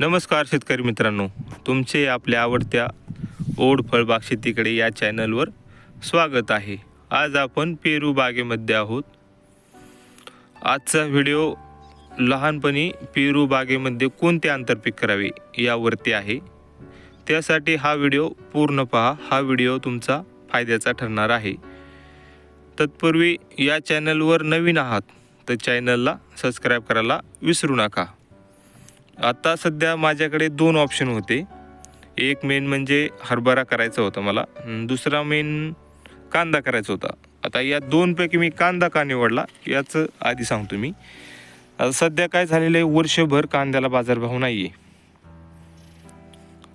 नमस्कार शेतकरी मित्रांनो. तुमचे आपल्या आवडत्या ओढ फळबाग शेतीकडे या चॅनलवर स्वागत आहे. आज आपण पेरू बागेमध्ये आहोत. आजचा व्हिडिओ लहानपणी पेरू बागेमध्ये कोणते आंतरपीक करावे यावरती आहे. त्यासाठी हा व्हिडिओ पूर्ण पहा. हा व्हिडिओ तुमचा फायद्याचा ठरणार आहे. तत्पूर्वी या चॅनलवर नवीन आहात तर चॅनलला सबस्क्राईब करायला विसरू नका. आता सध्या माझ्याकडे दोन ऑप्शन होते. एक मेन म्हणजे हरभरा करायचा होता मला. दुसरा मेन कांदा करायचा होता. आता या दोनपैकी मी कांदा का निवडला याचं आधी सांगतो मी. आता सध्या काय झालेलं आहे वर्षभर कांद्याला बाजारभाव नाही आहे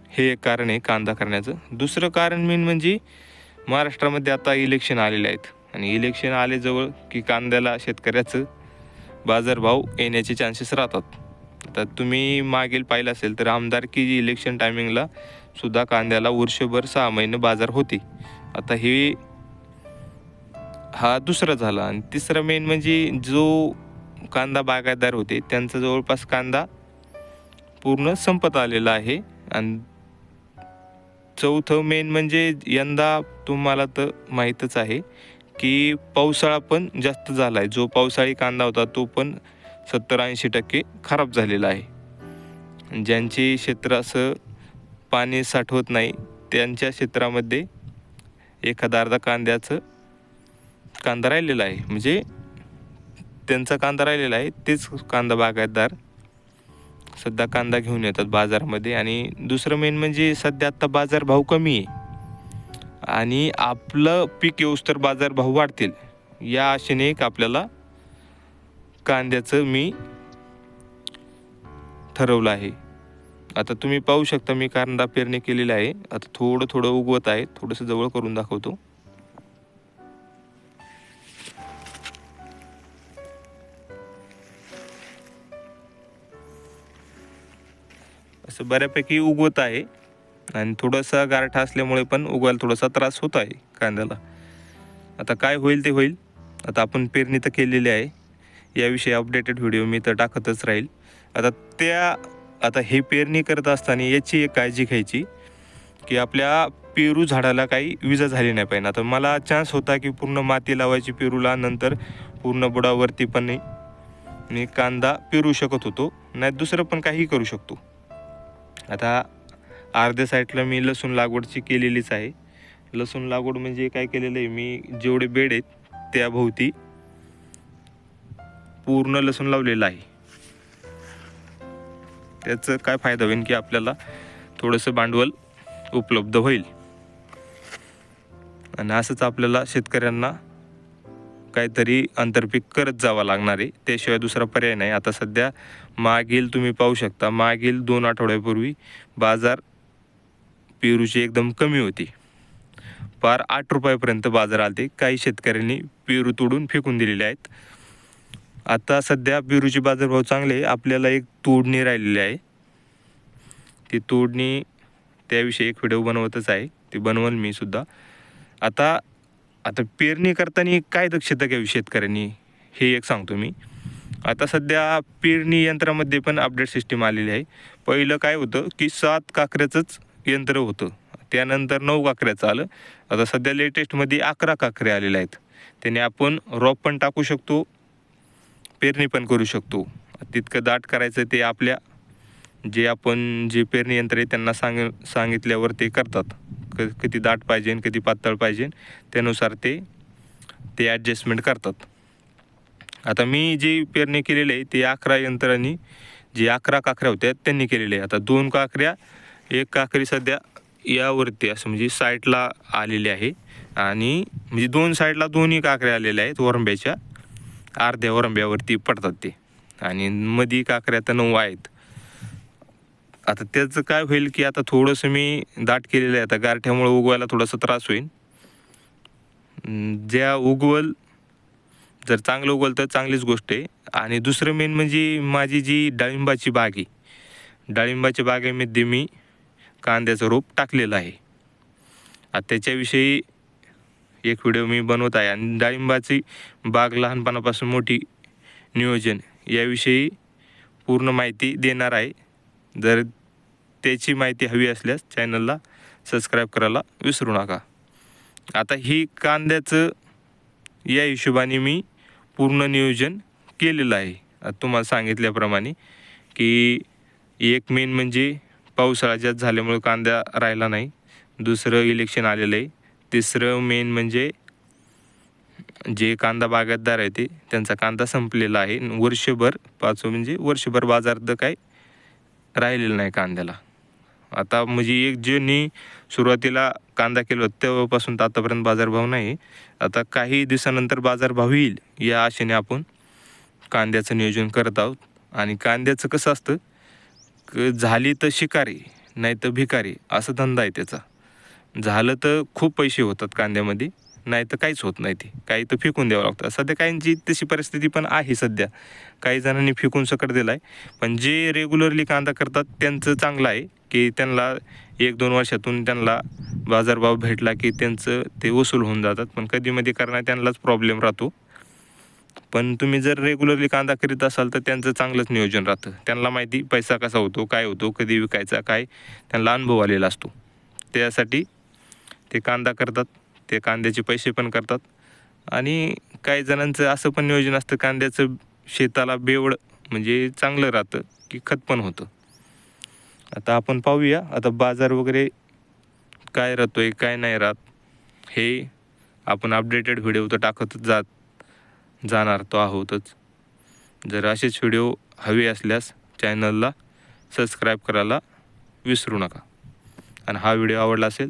हे एक कारण आहे कांदा करण्याचं. दुसरं कारण मेन म्हणजे महाराष्ट्रामध्ये आता इलेक्शन आलेले आहेत. आणि इलेक्शन आले जवळ की कांद्याला शेतकऱ्याचं बाजारभाव येण्याचे चान्सेस राहतात. आता तुम्ही मागील पाहिलं असेल तर आमदारकी इलेक्शन टायमिंगला सुद्धा कांद्याला वर्षभर सहा महिने बाजार होते. आता हे हा दुसरा झाला आणि तिसरा मेन म्हणजे जो कांदा बागायतदार होते त्यांचा जवळपास कांदा पूर्ण संपत आलेला आहे. आणि चौथं मेन म्हणजे यंदा तुम्हाला तर माहीतच आहे की पावसाळा पण जास्त झाला आहे जो पावसाळी कांदा होता तो पण सत्तर ऐंशी टक्के खराब झालेलं आहे. ज्यांचे क्षेत्र असं पाणी साठवत नाही त्यांच्या क्षेत्रामध्ये एखादा अर्धा कांद्याचं कांदा राहिलेला आहे. म्हणजे त्यांचा कांदा राहिलेला आहे तेच कांदा बागायतदार सध्या कांदा घेऊन येतात बाजारामध्ये. आणि दुसरं मेन म्हणजे सध्या आत्ता बाजारभाव कमी आहे. आणि आपलं पीक येऊस तर बाजारभाव वाढतील या आशेने एक आपल्याला कांद्याचं मी ठरवलं आहे. आता तुम्ही पाहू शकता मी कांदा पेरणी केलेली आहे. आता थोडं थोडं उगवत आहे. थोडंसं जवळ करून दाखवतो. असं बऱ्यापैकी उगवत आहे. आणि थोडासा गारठा असल्यामुळे पण उगवायला थोडासा त्रास होत आहे कांद्याला. आता काय होईल ते होईल. आता आपण पेरणी तर केलेली आहे. याविषयी अपडेटेड व्हिडिओ मी तर टाकतच राहील. आता त्या आता हे पेरणी करत असताना याची एक काळजी घ्यायची की आपल्या पेरू झाडाला काही विजा झाली नाही पाहिजे. आता मला चान्स होता की पूर्ण माती लावायची पेरूला नंतर पूर्ण बुडावरती पण मी कांदा पेरू शकत होतो नाही दुसरं पण काही करू शकतो. आता अर्ध्या साईडला मी लसूण लागवडची केलेलीच आहे. लसूण लागवड म्हणजे काय केलेलं आहे मी जेवढे बेड आहेत त्याभोवती पूर्ण लसूण लावलेलं आहे. त्याचं काय फायदा होईल की आपल्याला थोडंसं भांडवल उपलब्ध होईल. आणि असंच आपल्याला शेतकऱ्यांना काहीतरी आंतरपीक करत जावं लागणार आहे. त्याशिवाय दुसरा पर्याय नाही. आता सध्या मागील तुम्ही पाहू शकता मागील दोन आठवड्यापूर्वी बाजार पेरूची एकदम कमी होती. पार आठ रुपयापर्यंत बाजार आले काही शेतकऱ्यांनी पेरू तोडून फेकून दिलेले आहेत. आता सध्या पेरूचे बाजारभाव चांगले आहे आपल्याला एक तोडणी राहिलेली आहे. ती तोडणी त्याविषयी एक व्हिडिओ बनवतच आहे. ती बनवल मी सुद्धा. आता आता पेरणी करताना काय दक्षता घ्यावी शेतकऱ्यांनी? हे एक सांगतो मी. आता सध्या पेरणी यंत्रामध्ये पण अपडेट सिस्टीम आलेली आहे. पहिलं काय होतं की सात काकऱ्याचंच यंत्र होतं. त्यानंतर नऊ काकऱ्याचं आलं. आता सध्या लेटेस्टमध्ये अकरा काकरे आलेले आहेत. त्याने आपण रॉप पण टाकू शकतो पेरणी पण करू शकतो. तितकं दाट करायचं ते आपल्या जे आपण जे पेरणी यंत्र आहे त्यांना सांग सांगितल्यावर ते करतात. क किती दाट पाहिजे आणि पातळ पाहिजे त्यानुसार ते ते ॲडजस्टमेंट करतात. आता मी जी पेरणी केलेली आहे ते अकरा यंत्रांनी जे अकरा काकऱ्या होत्या त्यांनी केलेले आहे. आता दोन काकऱ्या एक काकरी सध्या यावरती असं म्हणजे साईडला आलेली आहे. आणि म्हणजे दोन साईडला दोन्ही काकऱ्या आलेल्या आहेत वरंब्याच्या. अर्ध्या वरंब्यावरती पडतात ते. आणि मधी काकऱ्या तर नऊ आहेत. आता त्याचं काय होईल की आता थोडंसं मी दाट केलेलं आहे. आता गारठ्यामुळे उगवायला थोडासा त्रास होईल. ज्या उगवल जर चांगलं उगवल तर चांगलीच गोष्ट आहे. आणि दुसरं मेन म्हणजे माझी जी डाळिंबाची बाग आहे. डाळिंबाच्या बागेमध्ये मी कांद्याचं रोप टाकलेलं आहे. आता त्याच्याविषयी एक व्हिडिओ मी बनवत आहे. आणि डाळिंबाची बाग लहानपणापासून मोठी नियोजन याविषयी पूर्ण माहिती देणार आहे. जर त्याची माहिती हवी असल्यास चॅनलला सबस्क्राईब करायला विसरू नका. आता ही कांद्याचं या हिशोबाने मी पूर्ण नियोजन केलेलं आहे. तुम्हाला सांगितल्याप्रमाणे की एक मेन म्हणजे पावसाळा जास्त झाल्यामुळे कांदा राहिला नाही. दुसरं इलेक्शन आलेलं आहे. तिसरं मेन म्हणजे जे कांदा बागायतदार आहे ते त्यांचा कांदा संपलेला आहे. वर्षभर पाचवं म्हणजे वर्षभर बाजार तर काय राहिलेलं नाही कांद्याला. आता म्हणजे एक ज्यांनी सुरुवातीला कांदा केला तेव्हापासून तर आतापर्यंत बाजारभाव नाही. आता काही दिवसानंतर बाजारभाव येईल या आशेने आपण कांद्याचं नियोजन करत आहोत. आणि कांद्याचं कसं असतं क झाली तर शिकारी नाही तर भिकारी असा धंदा आहे त्याचा. झालं तर खूप पैसे होतात कांद्यामध्ये नाही तर काहीच होत नाही ते. काही तर फेकून द्यावं लागतं. सध्या काहींची तशी परिस्थिती पण आहे सध्या. काही जणांनी फेकून सकट दिला आहे पण जे रेग्युलरली कांदा करतात त्यांचं चांगलं आहे की त्यांना एक दोन वर्षातून त्यांना बाजारभाव भेटला की त्यांचं ते वसूल होऊन जातात. पण कधीमध्ये करणार त्यांनाच प्रॉब्लेम राहतो. पण तुम्ही जर रेग्युलरली कांदा करीत असाल तर त्यांचं चांगलंच नियोजन राहतं. त्यांना माहिती पैसा कसा होतो काय होतो कधी विकायचा काय? त्यांना अनुभव आलेला असतो. त्यासाठी ते कांदा करतात ते कांद्याचे पैसे पण करतात. आणि काही जणांचं असं पण नियोजन असतं कांद्याचं शेताला बेवड म्हणजे चांगलं राहतं की खत पण होतं. आता आपण पाहूया आता बाजार वगैरे काय राहतो आहे काय नाही राहत हे आपण अपडेटेड व्हिडिओ तर टाकतच जात जाणार तो आहोतच. जर असेच व्हिडिओ हवे असल्यास चॅनलला सबस्क्राईब करायला विसरू नका. आणि हा व्हिडिओ आवडला असेल